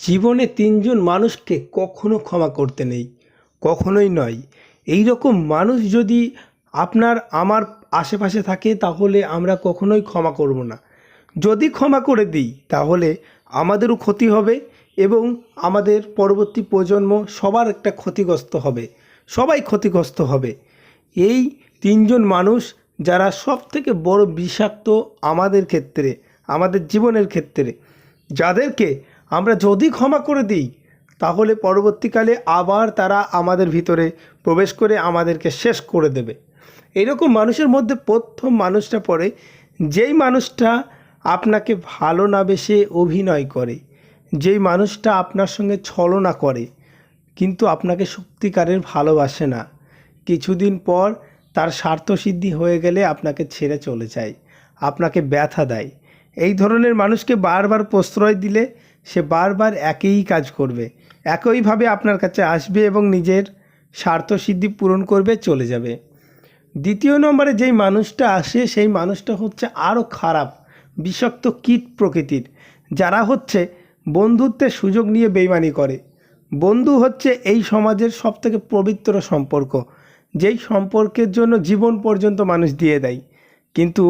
জীবনে তিনজন মানুষকে কখনো ক্ষমা করতে নেই, কখনোই নয়। এই রকম মানুষ যদি আপনার, আমার আশেপাশে থাকে, তাহলে আমরা কখনোই ক্ষমা করব না। যদি ক্ষমা করে দিই, তাহলে আমাদেরও ক্ষতি হবে এবং আমাদের পরবর্তী প্রজন্ম সবার একটা ক্ষতিগ্রস্ত হবে, সবাই ক্ষতিগ্রস্ত হবে। এই তিনজন মানুষ যারা সব থেকে বড় বিষাক্ত আমাদের ক্ষেত্রে, আমাদের জীবনের ক্ষেত্রে, যাদেরকে আমরা যদি ক্ষমা করে দিই, তাহলে পরবর্তীকালে আবার তারা আমাদের ভিতরে প্রবেশ করে আমাদেরকে শেষ করে দেবে। এরকম মানুষের মধ্যে প্রথম মানুষটা পড়ে, যেই মানুষটা আপনাকে ভালো না বেসে অভিনয় করে, যেই মানুষটা আপনার সঙ্গে ছলনা করে, কিন্তু আপনাকে সত্যিকারের ভালোবাসে না। কিছুদিন পর তার স্বার্থসিদ্ধি হয়ে গেলে আপনাকে ছেড়ে চলে যায়, আপনাকে ব্যথা দেয়। এই ধরনের মানুষকে বারবার প্রশ্রয় দিলে সে বারবার একই কাজ করবে, একইভাবে আপনার কাছে আসবে এবং নিজের স্বার্থসিদ্ধি পূরণ করবে, চলে যাবে। দ্বিতীয় নম্বরে যেই মানুষটা আসে, সেই মানুষটা হচ্ছে আরও খারাপ, বিষাক্ত কীট প্রকৃতির। যারা হচ্ছে বন্ধুত্বের সুযোগ নিয়ে বেইমানি করে। বন্ধু হচ্ছে এই সমাজের সবথেকে পবিত্র সম্পর্ক, যেই সম্পর্কের জন্য জীবন পর্যন্ত মানুষ দিয়ে দেয়। কিন্তু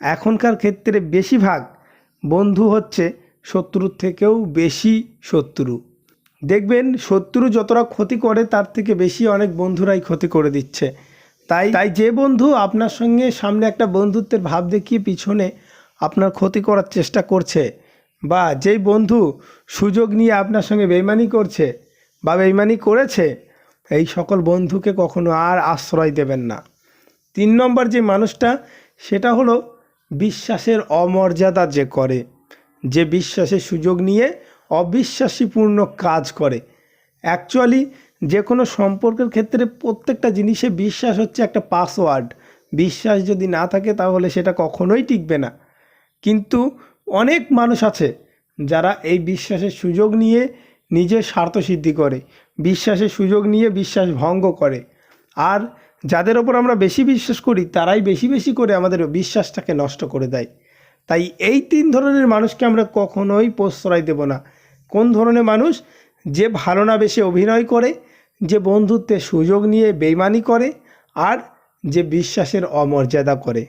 এখনকার ক্ষেত্রে বেশিরভাগ বন্ধু হচ্ছে শত্রুর থেকেও বেশি শত্রু। দেখবেন শত্রু যতটা ক্ষতি করে, তার থেকে বেশি অনেক বন্ধুরাই ক্ষতি করে দিচ্ছে। তাই তাই যে বন্ধু আপনার সঙ্গে সামনে একটা বন্ধুত্বের ভাব দেখিয়ে পিছনে আপনার ক্ষতি করার চেষ্টা করছে বা যেই বন্ধু সুযোগ নিয়ে আপনার সঙ্গে বেইমানি করছে বা বেইমানি করেছে, এই সকল বন্ধুকে কখনো আর আশ্রয় দেবেন না। তিন নম্বর যে মানুষটা, সেটা হলো বিশ্বাসের অমর্যাদা যে করে। যে বিশ্বাসের সুযোগ নিয়ে অবিশ্বাসীপূর্ণ কাজ করে। অ্যাকচুয়ালি যে কোনো সম্পর্কের ক্ষেত্রে প্রত্যেকটা জিনিসে বিশ্বাস হচ্ছে একটা পাসওয়ার্ড বিশ্বাস যদি না থাকে, তাহলে সেটা কখনোই টিকবে না। কিন্তু অনেক মানুষ আছে যারা এই বিশ্বাসের সুযোগ নিয়ে নিজের স্বার্থ সিদ্ধি করে, বিশ্বাসের সুযোগ নিয়ে বিশ্বাস ভঙ্গ করে। আর যাদের ওপর আমরা বেশি বিশ্বাস করি, তারাই বেশি বেশি করে আমাদের বিশ্বাসটাকে নষ্ট করে দেয়। তাই এই তিন ধরনের মানুষকে আমরা কখনোই প্রশ্রয় দেব না। কোন ধরনের মানুষ? যে ভালো না বেশি অভিনয় করে, যে বন্ধুত্বের সুযোগ নিয়ে বেইমানি করে, আর যে বিশ্বাসের অমর্যাদা করে।